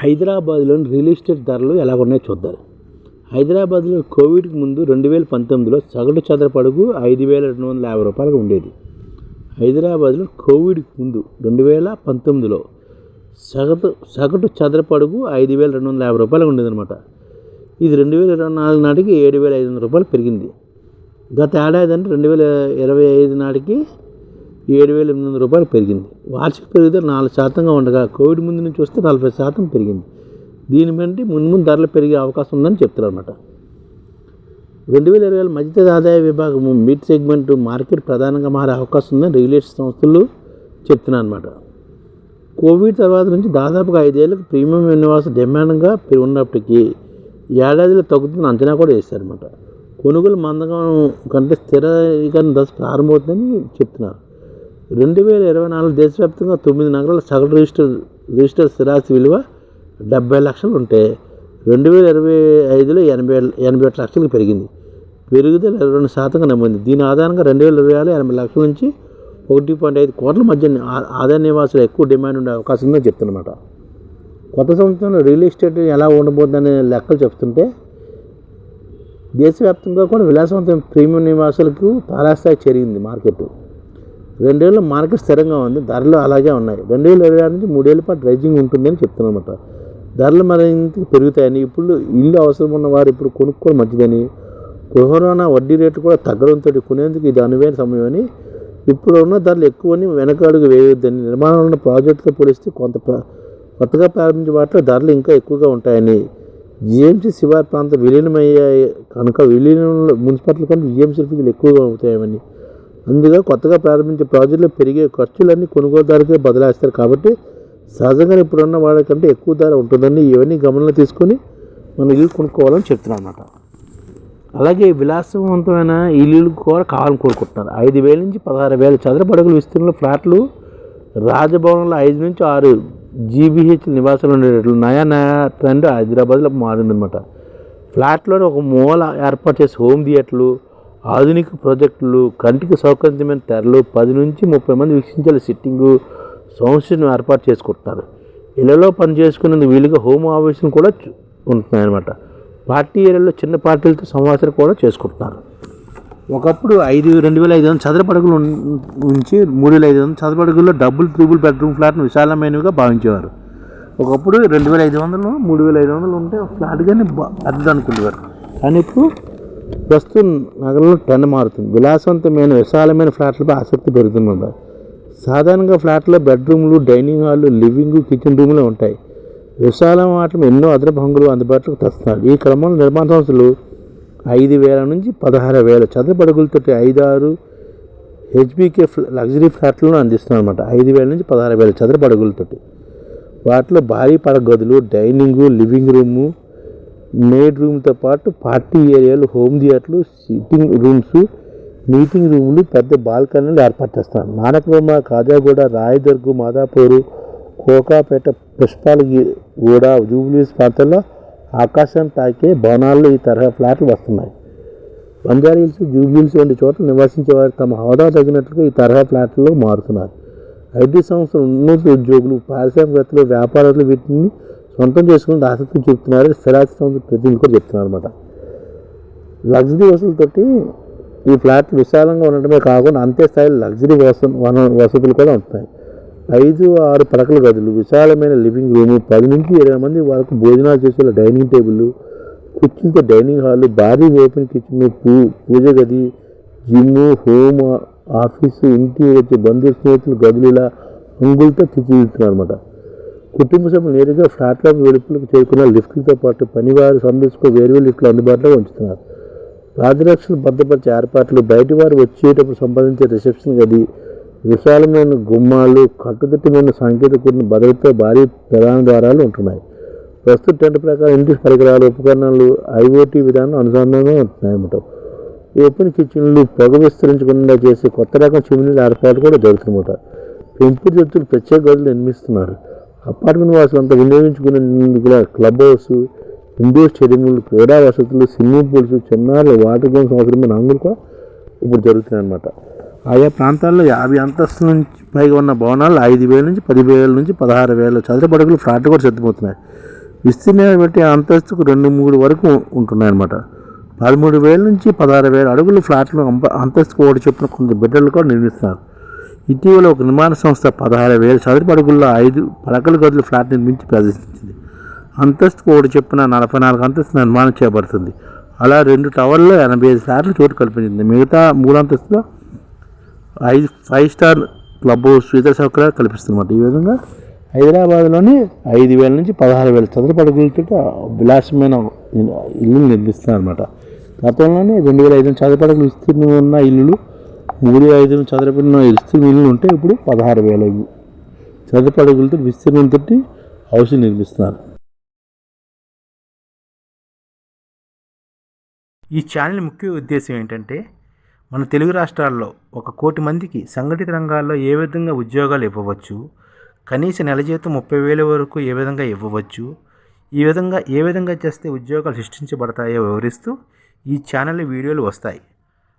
హైదరాబాద్లోని real estate ధరలు ఎలా ఉన్నాయో చూద్దాం. హైదరాబాద్లో కోవిడ్కి ముందు రెండు వేల పంతొమ్మిదిలో సగటు చదరపడుగు ఐదు వేల రెండు వందల యాభై రూపాయలకు ఉండేది. హైదరాబాద్లో కోవిడ్కి ముందు రెండు వేల పంతొమ్మిదిలో సగటు సగటు చదరపడుగు ఐదు వేల రెండు వందల యాభై రూపాయలకు ఉండేదన్నమాట. ఇది రెండు వేల ఇరవై నాలుగు నాటికి ఏడు వేల ఐదు వందల రూపాయలు పెరిగింది. గత ఏడాది అంటే రెండు వేల ఇరవై ఐదు నాటికి ఏడు వేల ఎనిమిది వందల రూపాయలు పెరిగింది. వార్షిక పెరుగుదల నాలుగు శాతంగా ఉండగా కోవిడ్ ముందు నుంచి వస్తే నలభై శాతం పెరిగింది. దీని బట్టి ముందు ముందు ధరలు పెరిగే అవకాశం ఉందని చెప్తున్నారు అనమాట రెండు వేల ఇరవై మధ్యతరగతి ఆదాయ విభాగం మిడ్ సెగ్మెంట్ మార్కెట్ ప్రధానంగా మారే అవకాశం ఉందని రెగ్యులేటర్ సంస్థలు చెప్తున్నారు అనమాట కోవిడ్ తర్వాత నుంచి దాదాపుగా ఐదేళ్ళకు ప్రీమియం నివాస డిమాండ్గా పెరిగి ఉన్నప్పటికీ ఏడాదిలో తగ్గుతున్న అంచనా కూడా వేశారనమాట కొనుగోలు మందగం కంటే స్థిరీకరణ దశ ప్రారంభమవుతుందని చెప్తున్నారు. రెండు వేల ఇరవై నాలుగు దేశవ్యాప్తంగా తొమ్మిది నగరాల సగటు రిజిస్టర్ రిజిస్టర్ స్థిరాస్తి విలువ డెబ్బై లక్షలు ఉంటే రెండు వేల ఇరవై ఐదులో ఎనభై ఎనభై ఒకటి లక్షలకు పెరిగింది. పెరుగుదల ఇరవై రెండు శాతంగా నమ్మింది దీని ఆధారంగా రెండు వేల ఇరవై ఆరు ఎనభై లక్షల నుంచి ఒకటి పాయింట్ ఐదు కోట్ల మధ్య ఆ- ఆదాయ నివాసులు ఎక్కువ డిమాండ్ ఉండే అవకాశం ఉందని చెప్తున్నమాట. కొత్త సంవత్సరంలో రియల్ ఎస్టేట్ ఎలా ఉండబోతుందనే లెక్కలు చెప్తుంటే దేశవ్యాప్తంగా కూడా విలాసవంతమైన ప్రీమియం నివాసాలకు తారాస్థాయి చేరింది మార్కెట్ రెండేళ్ళు మార్కెట్ స్థిరంగా ఉంది ధరలు అలాగే ఉన్నాయి. రెండు వేల ఇరవై ఆరు నుంచి మూడేళ్ళ పాటు రైజింగ్ ఉంటుందని చెప్తున్నమాట ధరలు మరింత పెరుగుతాయని ఇప్పుడు ఇల్లు అవసరం ఉన్న వారు ఇప్పుడు కొనుక్కోవడం మంచిదని గృహ వడ్డీ రేటు కూడా తగ్గడంతో కొనేందుకు ఇది అనువైన సమయమని ఇప్పుడు ఉన్న ధరలు ఎక్కువని వెనకాడుగు వేయొద్దని నిర్మాణంలో ఉన్న ప్రాజెక్టుతో పోలిస్తే కొంత కొత్తగా ప్రారంభించే వాటిలో ధరలు ఇంకా ఎక్కువగా ఉంటాయని జిఎంసీ శివార్ ప్రాంతం విలీనమయ్యాయి కనుక విలీనంలో మున్సిపాలిటీ కంటే జిఎంసీ ఫీజులు ఎక్కువగా అవుతాయని అందుగా కొత్తగా ప్రారంభించే ప్రాజెక్టులో పెరిగే ఖర్చులన్నీ కొనుగోలుదారుకే బదిలేస్తారు కాబట్టి సహజంగా ఇప్పుడున్న వాళ్ళకంటే ఎక్కువ ధర ఉంటుందని ఇవన్నీ గమనంలో తీసుకొని మనం ఇల్లు కొనుక్కోవాలని చెప్తున్నాను అనమాట అలాగే విలాసవంతమైన ఇల్లు కూడా కావాలని కోరుకుంటున్నారు. ఐదు వేల నుంచి పదహారు వేల చదరపు విస్తీర్ణంలో ఫ్లాట్లు రాజభవనంలో ఐదు నుంచి ఆరు జీబీహెచ్ నివాసాలు ఉండేటట్లు నయా నయా ట్రెండ్ హైదరాబాద్లో మారిందనమాట ఫ్లాట్లో ఒక మూల ఏర్పాటు చేసి హోమ్ థియేటర్లు ఆధునిక ప్రాజెక్టులు కంటికి సౌకర్యమైన తెరలు పది నుంచి ముప్పై మంది వీక్షించాలి సిట్టింగు సంస్థను ఏర్పాటు చేసుకుంటున్నారు. ఇళ్ళలో పని చేసుకునేందుకు వీలుగా హోమ్ ఆఫీసులు కూడా ఉంటున్నాయన్నమాట. పార్టీ ఏరియాలో చిన్న పార్టీలతో సమావేశాలు కూడా చేసుకుంటున్నారు. ఒకప్పుడు ఐదు రెండు వేల ఐదు వందల చదరపడుగులు ఉంచి మూడు వేల ఐదు వందల చదరపడుగుల్లో డబుల్ త్రిబుల్ బెడ్రూమ్ ఫ్లాట్ను విశాలమైనవిగా భావించేవారు. ఒకప్పుడు రెండు వేల ఐదు వందలు మూడు వేల ఐదు వందలు ఉంటే ఫ్లాట్ కానీ పెద్దది అనుకునేవారు కానీ ఇప్పుడు ప్రస్తుతం నగరంలో ట్రెండ్ మారుతుంది. విలాసవంతమైన విశాలమైన ఫ్లాట్లపై ఆసక్తి పెరుగుతుందంట సాధారణంగా ఫ్లాట్లో బెడ్రూమ్లు డైనింగ్ హాల్లు లివింగ్ కిచెన్ రూమ్లు ఉంటాయి. విశాలం వాటిలో ఎన్నో అదనపు హంగులు అందుబాటులోకి తెస్తున్నారు ఈ క్రమంలో నిర్మాణ సంస్థలు ఐదు వేల నుంచి పదహారు వేల చదరపడుగులతో ఐదు ఆరు హెచ్బీకే లగ్జరీ ఫ్లాట్లను అందిస్తున్నారు అనమాట ఐదు వేల నుంచి పదహారు వేల చదరపడుగులతో వాటిలో భారీ పడగదులు గదులు డైనింగ్ లివింగ్ రూము మేడ్ రూమ్తో పాటు పార్టీ ఏరియాలు హోమ్ థియేటర్లు సిట్టింగ్ రూమ్స్ మీటింగ్ రూములు పెద్ద బాల్కనీలు ఏర్పాటు చేస్తున్నారు. నానక్రమ కాజాగూడ రాయదుర్గు మాదాపూరు కోకాపేట పుష్పాలగి గూడ జూబ్లీస్ ప్రాంతాల్లో ఆకాశం తాకే భవనాల్లో ఈ తరహా ఫ్లాట్లు వస్తున్నాయి. బంజారా హిల్స్ జూబ్లీహిల్స్ వంటి చోట్ల నివసించే వారు తమ హోదా తగినట్లుగా ఈ తరహా ఫ్లాట్లలో మారుతున్నారు. ఐటీ సంస్థలు ఉన్నత ఉద్యోగులు పారిశ్రామికవేత్తలు వ్యాపారులు వీటిని సొంతం చేసుకుని దాసత్వం చూపుతున్నారు స్థిరాస్తి ప్రతి కూడా చెప్తున్నారు అనమాట లగ్జరీ వసతులతోటి ఈ ఫ్లాట్ విశాలంగా ఉండటమే కాకుండా అంతే స్థాయిలో లగ్జరీ వస వన- వసతులు కూడా ఉంటాయి ఐదు ఆరు పడకల గదులు విశాలమైన లివింగ్ రూము పది నుంచి ఇరవై మంది వరకు భోజనాలు చేసే డైనింగ్ టేబుల్ కుర్చీలతో డైనింగ్ హాల్ భారీ ఓపెన్ కిచెన్ పూ పూజ గది జిమ్ హోమ్ ఆఫీసు ఇంటి వచ్చే బంధు స్నేహితులు గదులు ఇలా అంగులతో తీర్చిదిద్దుతున్నారు అనమాట కుటుంబ సభ్యులు నేరుగా ఫ్లాట్ల వెలుపులకు చేరుకున్న లిఫ్ట్లతో పాటు పనివారు సందర్శకు వేర్వేరు లిఫ్ట్లు అందుబాటులో ఉంచుతున్నారు. రాజరక్షణ భద్రపరిచే ఏర్పాట్లు బయటి వారు వచ్చేటప్పుడు సంపాదించే రిసెప్షన్ గది విశాలమైన గుమ్మాలు కట్టుదిట్టమైన సాంకేతిక భద్రతతో భారీ ప్రధాన ద్వారాలు ఉంటున్నాయి. ప్రస్తుత టెంట్ ప్రకారం ఇంటి పరికరాలు ఉపకరణాలు ఐఓటీ విధానం అనుసంధానంగా ఉంటున్నాయన్నమాట ఓపెన్ కిచెన్లు పొగ విస్తరించకుండా చేసే కొత్త రకం చిమ్నీల ఏర్పాటు కూడా జరుగుతుందన్నమాట పెంపుడు జంతువులు ప్రత్యేక గదులు నిర్మిస్తున్నారు. అపార్ట్మెంట్ వాసులంతా వినియోగించుకునేందుకు క్లబ్ హౌస్ ఇండోర్ స్టేడియంలు క్రీడా వసతులు స్విమ్మింగ్ పూల్స్ చిన్నారులు వాటర్ గేమ్స్ అవసరమైన అంగులు కూడా ఇప్పుడు జరుగుతున్నాయి అన్నమాట. ఆయా ప్రాంతాల్లో యాభై అంతస్తుల నుంచి పైగా ఉన్న భవనాలు ఐదు వేల నుంచి పదివేల నుంచి పదహారు వేల చదరపు అడుగులు ఫ్లాట్లు కూడా సిద్ధమవుతున్నాయి. విస్తీర్ణాన్ని బట్టి ఆ అంతస్తుకు రెండు మూడు వరకు ఉంటున్నాయన్నమాట పదమూడు వేల నుంచి పదహారు వేల అడుగులు ఫ్లాట్లు అంప- అంతస్తుకు ఒకటి చొప్పున కొన్ని బిడ్డలు కూడా నిర్మిస్తున్నారు. ఇటీవల ఒక నిర్మాణ సంస్థ పదహారు వేల చదరపు అడుగుల్లో ఐదు పడకల గదుల ఫ్లాట్ నిర్మించి ప్రదర్శించింది. అంతస్తుకు ఒకటి చెప్పిన నలభై నాలుగు అంతస్తు నిర్మాణం చేయబడుతుంది అలా రెండు టవర్లో ఎనభై ఐదు ఫ్లాట్లు చోటు కల్పించింది. మిగతా మూడు అంతస్తులో ఐదు ఫైవ్ స్టార్ క్లబ్ హౌస్ ఇతర సౌకర్యాలు కల్పిస్తున్నమాట. ఈ విధంగా హైదరాబాద్లోని ఐదు వేల నుంచి పదహారు వేల చదరపు అడుగులతో విలాసమైన ఇల్లు నిర్మిస్తున్నారన్నమాట. గతంలోనే రెండు వేల ఐదు చదరపు అడుగులు విస్తీర్ణం ఉన్న ఇల్లులు మూడు ఐదు చదరపు విస్తీర్ణ ఉంటే ఇప్పుడు పదహారు వేల చదరపు అడుగులతో విస్తీర్ణంతో హౌస్ నిర్మిస్తున్నారు. ఈ ఛానల్ ముఖ్య ఉద్దేశం ఏంటంటే మన తెలుగు రాష్ట్రాల్లో ఒక కోటి మందికి సంఘటిత రంగాల్లో ఏ విధంగా ఉద్యోగాలు ఇవ్వవచ్చు కనీస నెల జీతం ముప్పై వేల వరకు ఏ విధంగా ఇవ్వవచ్చు ఈ విధంగా ఏ విధంగా చేస్తే ఉద్యోగాలు సృష్టించబడతాయో వివరిస్తూ ఈ ఛానల్ వీడియోలు వస్తాయి.